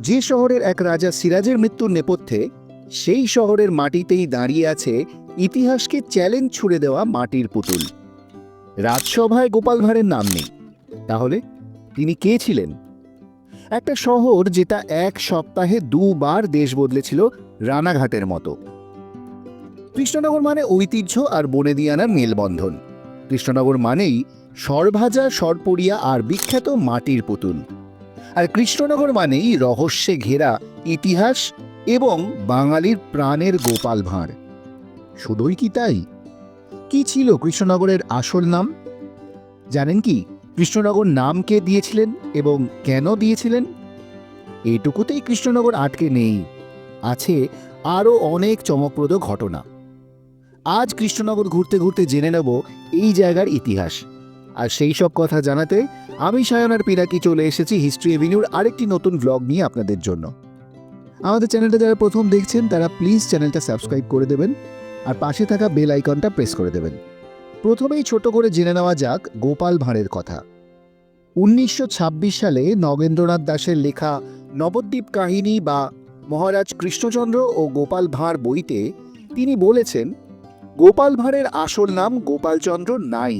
যে শহরের এক রাজা সিরাজের মৃত্যুর নেপথ্যে, সেই শহরের মাটিতেই দাঁড়িয়ে আছে ইতিহাসকে চ্যালেঞ্জ ছুড়ে দেওয়া মাটির পুতুল। রাজসভায় গোপাল ভাঁড়ের নাম নেই। তাহলে তিনি কে ছিলেন? একটা শহর যেটা এক সপ্তাহে দুবার দেশ বদলেছিল রানাঘাটের মতো। কৃষ্ণনগর মানে ঐতিহ্য আর বনেদিয়ানার মেলবন্ধন। কৃষ্ণনগর মানেই সরভাজা, সরপড়িয়া আর বিখ্যাত মাটির পুতুল। আর কৃষ্ণনগর মানেই রহস্যে ঘেরা ইতিহাস এবং বাঙালির প্রাণের গোপাল ভাঁড়। শুধুই কি তাই? কি ছিল কৃষ্ণনগরের আসল নাম? জানেন কি, কৃষ্ণনগর নাম কে দিয়েছিলেন এবং কেন দিয়েছিলেন? এইটুকুতেই কৃষ্ণনগর আটকে নেই। আছে আরও অনেক চমকপ্রদ ঘটনা। আজ কৃষ্ণনগর ঘুরতে ঘুরতে জেনে নেব এই জায়গার ইতিহাস। আর সেই সব কথা জানাতে আমি সায়নার পিনাকি চলে এসেছি হিস্ট্রি এভিনিউর আরেকটি নতুন ব্লগ নিয়ে আপনাদের জন্য। আমাদের চ্যানেলটা যারা প্রথম দেখছেন, তারা প্লিজ চ্যানেলটা সাবস্ক্রাইব করে দেবেন আর পাশে থাকা বেল আইকনটা প্রেস করে দেবেন। প্রথমেই ছোট করে জেনে নেওয়া যাক গোপাল ভাঁড়ের কথা। উনিশশো ছাব্বিশ সালে নগেন্দ্রনাথ দাসের লেখা নবদ্বীপ কাহিনী বা মহারাজ কৃষ্ণচন্দ্র ও গোপাল ভাঁড় বইতে তিনি বলেছেন, গোপাল ভাঁড়ের আসল নাম গোপালচন্দ্র নাই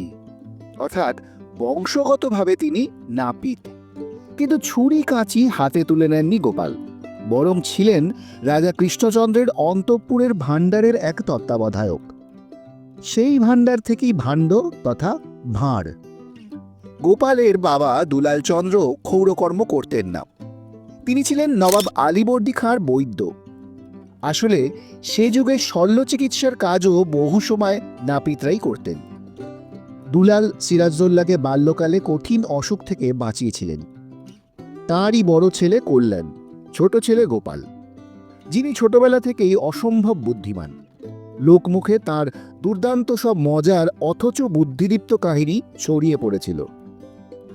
অর্থাৎ বংশগতভাবে তিনি নাপিত। কিন্তু ছুরি কাঁচি হাতে তুলে নেননি গোপাল। বরং ছিলেন রাজা কৃষ্ণচন্দ্রের অন্তঃপুরের ভাণ্ডারের এক তত্ত্বাবধায়ক। সেই ভাণ্ডার থেকেই ভাণ্ড তথা ভাঁড়। গোপালের বাবা দুলাল চন্দ্র ক্ষৌরকর্ম করতেন না। তিনি ছিলেন নবাব আলীবর্দী খাঁর বৈদ্য। আসলে সে যুগে শল্য চিকিৎসার কাজও বহু সময় নাপিতরাই করতেন। দুলাল সিরাজদৌল্লাকে বাল্যকালে কঠিন অসুখ থেকে বাঁচিয়েছিলেন। তাঁরই বড় ছেলে কল্যাণ, ছোট ছেলে গোপাল। যিনি ছোটবেলা থেকেই অসম্ভব বুদ্ধিমান। লোকমুখে তার দুর্দান্ত সব মজার, অথচ বুদ্ধিদীপ্ত কাহিনী ছড়িয়ে পড়েছিল।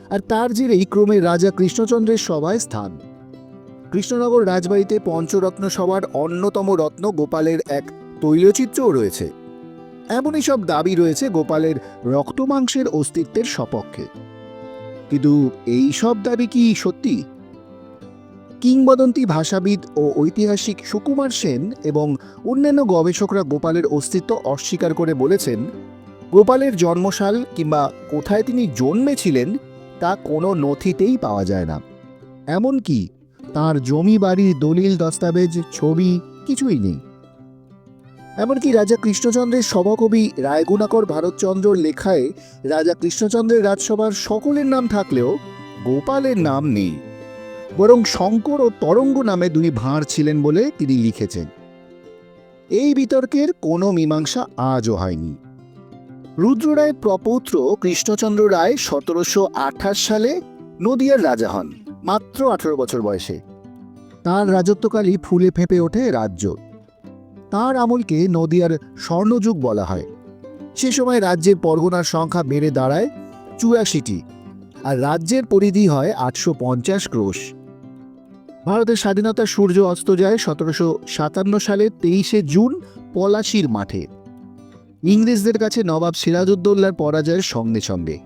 আর তার জেরেই ক্রমে রাজা কৃষ্ণচন্দ্রের সভায় স্থান। কৃষ্ণনগর রাজবাড়িতে পঞ্চরত্ন সভার অন্যতম রত্ন গোপালের এক তৈলচিত্রও রয়েছে। এমনই সব দাবি রয়েছে গোপালের রক্তমাংসের অস্তিত্বের সপক্ষে। কিন্তু এই সব দাবি কি সত্যি? কিংবদন্তি ভাষাবিদ ও ঐতিহাসিক সুকুমার সেন এবং অন্যান্য গবেষকরা গোপালের অস্তিত্ব অস্বীকার করে বলেছেন, গোপালের জন্মসাল কিংবা কোথায় তিনি জন্মেছিলেন তা কোনো নথিতেই পাওয়া যায় না। এমনকি তার জমি বাড়ির দলিল, দস্তাবেজ, ছবি কিছুই নেই। এমনকি রাজা কৃষ্ণচন্দ্রের সভাকবি রায়গুণাকর ভারতচন্দ্রর লেখায় রাজা কৃষ্ণচন্দ্রের রাজসভার সকলের নাম থাকলেও গোপালের নাম নেই। বরং শঙ্কর ও তরঙ্গ নামে দুই ভাঁড় ছিলেন বলে তিনি লিখেছেন। এই বিতর্কের কোনো মীমাংসা আজও হয়নি। রুদ্ররায় প্রপৌত্র কৃষ্ণচন্দ্র রায় সতেরোশো আঠাশ সালে নদিয়ার রাজা হন, মাত্র আঠারো বছর বয়সে। তার রাজত্বকালই ফুলে ফেঁপে ওঠে রাজ্য। তার আমলকে নদিয়ার স্বর্ণযুগ বলা হয়। সে সময় রাজ্যের পরগনার সংখ্যা বেড়ে দাঁড়ায় চুরাশিটি আর রাজ্যের পরিধি হয় আটশো পঞ্চাশ ক্রোশ। ভারতের স্বাধীনতার সূর্য অস্ত যায় সতেরোশো সাতান্ন সালে তেইশে জুন পলাশির মাঠে। ইংরেজদের কাছে নবাব সিরাজউদ্দৌলার পরাজয়ের সঙ্গে সঙ্গে।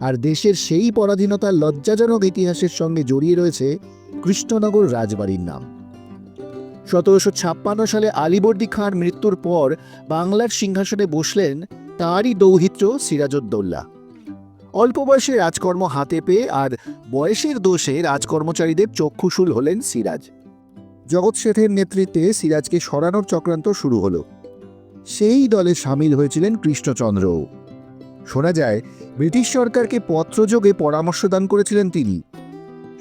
আর দেশের সেই পরাধীনতার লজ্জাজনক ইতিহাসের সঙ্গে জড়িয়ে রয়েছে কৃষ্ণনগর রাজবাড়ির নাম। সতেরোশো ছাপ্পান্ন সালে আলিবর্দী খাঁর মৃত্যুর পর বাংলার সিংহাসনে বসলেন তাঁরই দৌহিত্র সিরাজউদ্দৌল্লা অল্প বয়সে রাজকর্ম হাতে পেয়ে আর বয়সের দোষে রাজকর্মচারীদের চক্ষুশূল হলেন সিরাজ। জগৎ শেঠের নেতৃত্বে সিরাজকে সরানোর চক্রান্ত শুরু হলো। সেই দলে সামিল হয়েছিলেন কৃষ্ণচন্দ্রও শোনা যায়, ব্রিটিশ সরকারকে পত্রযোগে পরামর্শ দান করেছিলেন তিনি।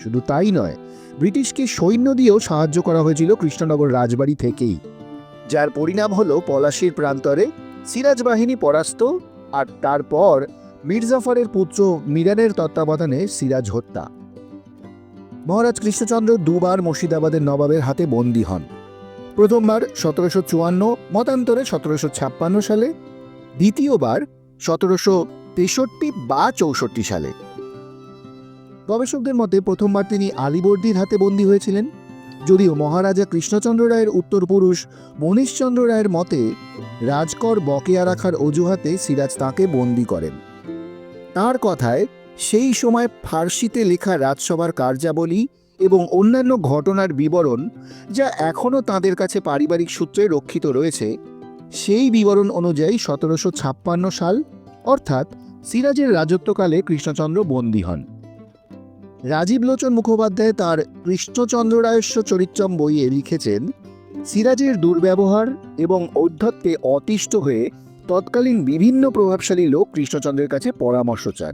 শুধু তাই নয় ব্রিটিশকে সৈন্য দিয়েও সাহায্য করা হয়েছিল কৃষ্ণনগর রাজবাড়ি থেকেই। যার পরিণাম হলো পলাশির প্রান্তরে সিরাজ বাহিনী পরাস্ত আর তারপর মির্জাফরের পুত্র মিরানের তত্ত্বাবধানে সিরাজ হত্যা। মহারাজ কৃষ্ণচন্দ্র দুবার মুর্শিদাবাদের নবাবের হাতে বন্দী হন। প্রথমবার সতেরোশো চুয়ান্ন, মতান্তরে সতেরোশো ছাপ্পান্ন সালে, দ্বিতীয়বার সতেরোশো তেষট্টি বা চৌষট্টি সালে। গবেষকদের মতে প্রথমবার তিনি আলিবর্দীর হাতে বন্দী হয়েছিলেন। যদিও মহারাজা কৃষ্ণচন্দ্র রায়ের উত্তরপুরুষ মনীশচন্দ্র রায়ের মতে রাজকর বকেয়া রাখার অজুহাতে সিরাজ তাঁকে বন্দী করেন। তার কথায়, সেই সময় ফার্সিতে লেখা রাজসভার কার্যাবলী এবং অন্যান্য ঘটনার বিবরণ যা এখনও তাদের কাছে পারিবারিক সূত্রে রক্ষিত রয়েছে, সেই বিবরণ অনুযায়ী সতেরোশো ছাপ্পান্ন সাল অর্থাৎ সিরাজের রাজত্বকালে কৃষ্ণচন্দ্র বন্দী হন। রাজীব লোচন মুখোপাধ্যায় তার কৃষ্ণচন্দ্র রায়স্ব চরিত্রম বইয়ে লিখেছেন, সিরাজের দুর্ব্যবহার এবং ঔদ্ধত্যে অতিষ্ঠ হয়ে তৎকালীন বিভিন্ন প্রভাবশালী লোক কৃষ্ণচন্দ্রের কাছে পরামর্শ চান।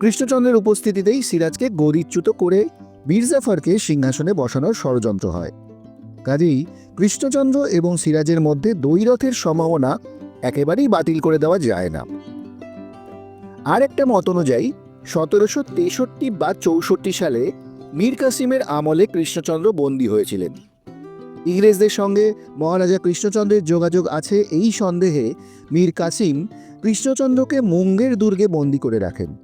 কৃষ্ণচন্দ্রের উপস্থিতিতেই সিরাজকে গদিচ্যুত করে মির্জাফরকে সিংহাসনে বসানোর ষড়যন্ত্র হয়। কাজেই কৃষ্ণচন্দ্র এবং সিরাজের মধ্যে দ্বৈরথের সম্ভাবনা একেবারেই বাতিল করে দেওয়া যায় না। আর একটা মত অনুযায়ী সতেরোশো তেষট্টি বা চৌষট্টি সালে মীর কাসিমের আমলে কৃষ্ণচন্দ্র বন্দী হয়েছিলেন। ইংরেজদের সঙ্গে মহারাজা কৃষ্ণচন্দ্রের যোগাযোগ আছে এই সন্দেহে মীর কাসিম কৃষ্ণচন্দ্রকে মুঙ্গের দুর্গে বন্দী করে রাখেন।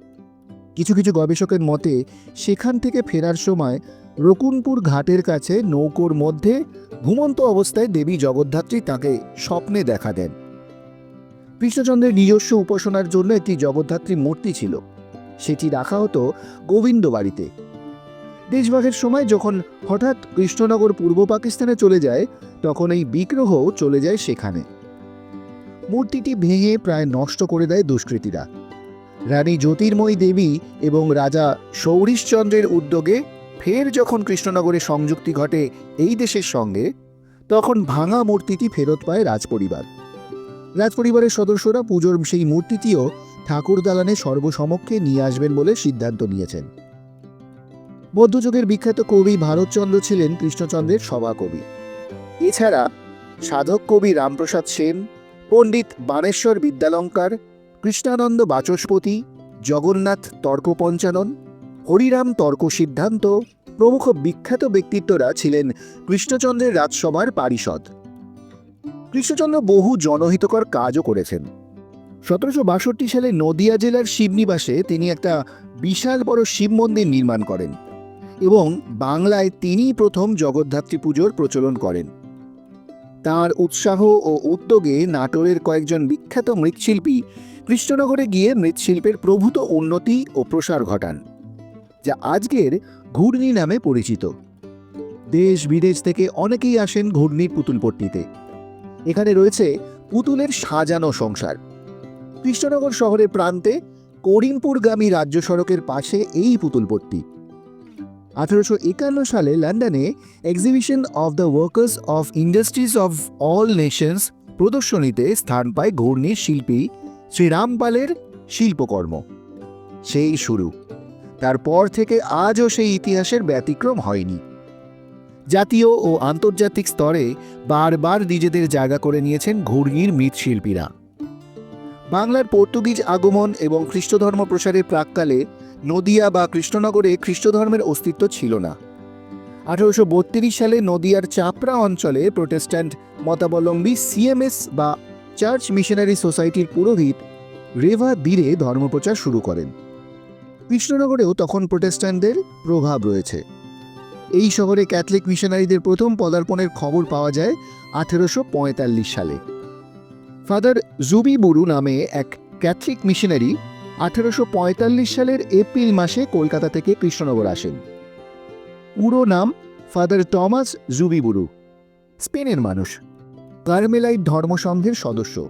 কিছু কিছু গবেষকের মতে, সেখান থেকে ফেরার সময় রকুনপুর ঘাটের কাছে নৌকোর মধ্যে ঘুমন্ত অবস্থায় দেবী জগদ্ধাত্রী তাকে স্বপ্নে দেখা দেন। কৃষ্ণচন্দ্রের নিজস্ব উপাসনার জন্য একটি জগদ্ধাত্রী মূর্তি ছিল। সেটি রাখা হতো গোবিন্দ বাড়িতে। দেশভাগের সময় যখন হঠাৎ কৃষ্ণনগর পূর্ব পাকিস্তানে চলে যায়, তখন এই বিগ্রহ চলে যায় সেখানে। মূর্তিটি ভেঙে প্রায় নষ্ট করে দেয় দুষ্কৃতীরা। রানী জ্যোতির্ময়ী দেবী এবং রাজা সৌরিশচন্দ্রের উদ্যোগে ফের যখন কৃষ্ণনগরে সংযুক্তি ঘটে এই দেশের সঙ্গে, তখন ভাঙা মূর্তিটি ফেরত পায় রাজপরিবার। রাজপরিবারের সদস্যরা পুজোর সেই মূর্তিটিও ঠাকুর দালানে সর্বসমক্ষে নিয়ে আসবেন বলে সিদ্ধান্ত নিয়েছেন। মধ্যযুগের বিখ্যাত কবি ভারতচন্দ্র ছিলেন কৃষ্ণচন্দ্রের সভাকবি। এছাড়া সাধক কবি রামপ্রসাদ সেন, পণ্ডিত বানেশ্বর বিদ্যালঙ্কার, কৃষ্ণানন্দ বাচস্পতি, জগন্নাথ তর্ক পঞ্চানন হরিরাম তর্ক সিদ্ধান্ত প্রমুখ বিখ্যাত ব্যক্তিত্বরা ছিলেন কৃষ্ণচন্দ্রের রাজসভার পারিষদ। কৃষ্ণচন্দ্র বহু জনহিতকর কাজও করেছেন। সতেরোশো বাষট্টি সালে নদিয়া জেলার শিবনিবাসে তিনি একটা বিশাল বড় শিব মন্দির নির্মাণ করেন এবং বাংলায় তিনিই প্রথম জগদ্ধাত্রী পুজোর প্রচলন করেন। তার উৎসাহ ও উদ্যোগে নাটোরের কয়েকজন বিখ্যাত মৃৎশিল্পী কৃষ্ণনগরে গিয়ে মৃৎশিল্পের প্রভূত উন্নতি ও প্রসার ঘটান, যা আজকের ঘূর্ণি নামে পরিচিত। দেশ বিদেশ থেকে অনেকেই আসেন ঘূর্ণির পুতুলপট্টিতে। এখানে রয়েছে পুতুলের সাজানো সংসার। কৃষ্ণনগর শহরের প্রান্তে করিমপুরগামী রাজ্য সড়কের পাশে এই পুতুলপট্টি আঠারোশো একান্ন সালে লন্ডনে exhibition of the workers of industries of all nations প্রদর্শনীতে স্থান পায় ঘূর্ণির শিল্পী শ্রীরামপালের শিল্পকর্ম। সেই শুরু। তারপর থেকে আজও সেই ইতিহাসের ব্যতিক্রম হয়নি। জাতীয় ও আন্তর্জাতিক স্তরে বারবার নিজেদের জায়গা করে নিয়েছেন ঘূর্ণির মৃৎশিল্পীরা। বাংলার পর্তুগিজ আগমন এবং খ্রিস্টধর্ম প্রসারের প্রাককালে নদিয়া বা কৃষ্ণনগরে খ্রিস্টধর্মের অস্তিত্ব ছিল না। আঠারোশো বত্রিশ সালে নদিয়ার চাপড়া অঞ্চলে প্রোটেস্ট্যান্ট মতাবলম্বী সিএমএস বা চার্চ মিশনারি সোসাইটির পুরোহিত রেভা বীরে ধর্মপ্রচার শুরু করেন। কৃষ্ণনগরেও তখন প্রোটেস্ট্যান্টদের প্রভাব রয়েছে। এই শহরে ক্যাথলিক মিশনারিদের প্রথম পদার্পণের খবর পাওয়া যায় আঠেরোশো পঁয়তাল্লিশ সালে। ফাদার জুবি বুরু নামে এক ক্যাথলিক মিশনারি আঠেরোশো পঁয়তাল্লিশ সালের এপ্রিল মাসে কলকাতা থেকে কৃষ্ণনগর আসেন। পুরো নাম ফাদার টমাস জুবিবুরু স্পেনের মানুষ, কার্মেলাইট ধর্মসংঘের সদস্য।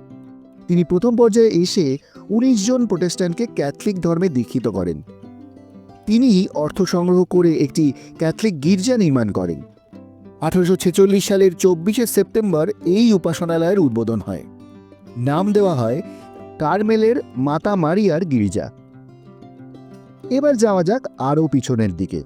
তিনি প্রথম পর্যায়ে এসে উনিশ জন প্রোটেস্ট্যান্টকে ক্যাথলিক ধর্মে দীক্ষিত করেন। তিনি অর্থ সংগ্রহ করে একটি ক্যাথলিক গির্জা নির্মাণ করেন। আঠারোশো ছেচল্লিশ সালের চব্বিশে সেপ্টেম্বর এই উপাসনালয়ের উদ্বোধন হয়। নাম দেওয়া হয় কার্মেলের মাতা মারিয়ার গির্জা। এবার যাওয়া যাক আরও পিছনের দিকে।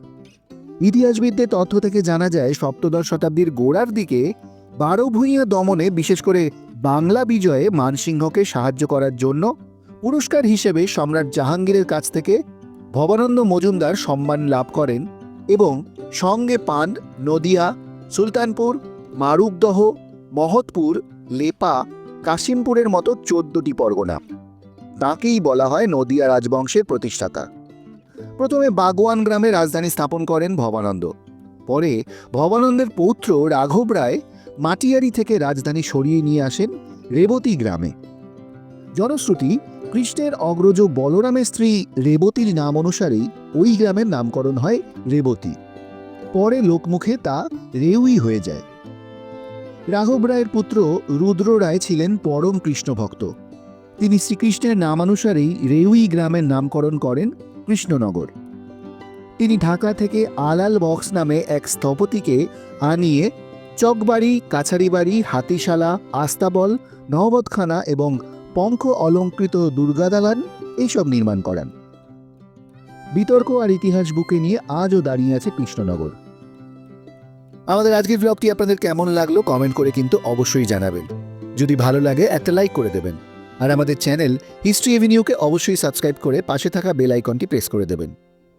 ইতিহাসবিদদের তথ্য থেকে জানা যায়, সপ্তদশ শতাব্দীর গোড়ার দিকে বারো ভূঁইয়া দমনে বিশেষ করে বাংলা বিজয়ে মানসিংহকে সাহায্য করার জন্য পুরস্কার হিসেবে সম্রাট জাহাঙ্গীরের কাছ থেকে ভবানন্দ মজুমদার সম্মান লাভ করেন এবং সঙ্গে পান নদিয়া, সুলতানপুর মারুকদহ মহৎপুর, লেপা কাশিমপুরের মতো চোদ্দটি পরগনা। তাকেই বলা হয় নদিয়া রাজবংশের প্রতিষ্ঠাতা। প্রথমে বাগোয়ান গ্রামে রাজধানী স্থাপন করেন ভবানন্দ। পরে ভবানন্দের পৌত্র রাঘব রায় মাটিয়ারি থেকে রাজধানী সরিয়ে নিয়ে আসেন রেবতী গ্রামে। জনশ্রুতি, কৃষ্ণের অগ্রজ বলরামের স্ত্রী রেবতীর নাম অনুসারেই ওই গ্রামের নামকরণ হয় রেবতী। পরে লোকমুখে তা রেউই হয়ে যায়। রাঘব রায়ের পুত্র রুদ্র রায় ছিলেন পরম কৃষ্ণ ভক্ত। তিনি শ্রীকৃষ্ণের নামানুসারেই রেউই গ্রামের নামকরণ করেন কৃষ্ণনগর। তিনি ঢাকা থেকে আলাল বক্স নামে এক স্থপতিকে আনিয়ে চকবাড়ি, কাছারিবাড়ি, হাতিশালা, আস্তাবল নহবতখানা এবং পঙ্খ অলঙ্কৃত দুর্গাদালান এইসব নির্মাণ করান। বিতর্ক আর ইতিহাস বুকে নিয়ে আজও দাঁড়িয়ে আছে কৃষ্ণনগর। আমাদের আজকের ব্লগটি আপনাদের কেমন লাগল কমেন্ট করে কিন্তু অবশ্যই জানাবেন। যদি ভালো লাগে, একটা লাইক করে দেবেন। আর আমাদের চ্যানেল হিস্ট্রি এভিনিউকে অবশ্যই সাবস্ক্রাইব করে পাশে থাকা বেল আইকনটি প্রেস করে দেবেন।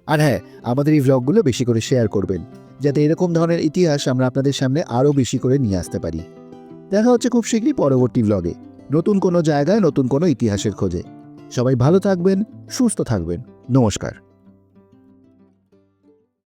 আর হ্যাঁ আমাদের এই ব্লগগুলো বেশি করে শেয়ার করবেন। যাতে এরকম ধরনের ইতিহাস আমরা আপনাদের সামনে আরও বেশি করে নিয়ে আসতে পারি। দেখা হচ্ছে খুব শীঘ্রই পরবর্তী ব্লগে নতুন কোনো জায়গায়, নতুন কোনো ইতিহাসের খোঁজে। সবাই ভালো থাকবেন, সুস্থ থাকবেন। নমস্কার।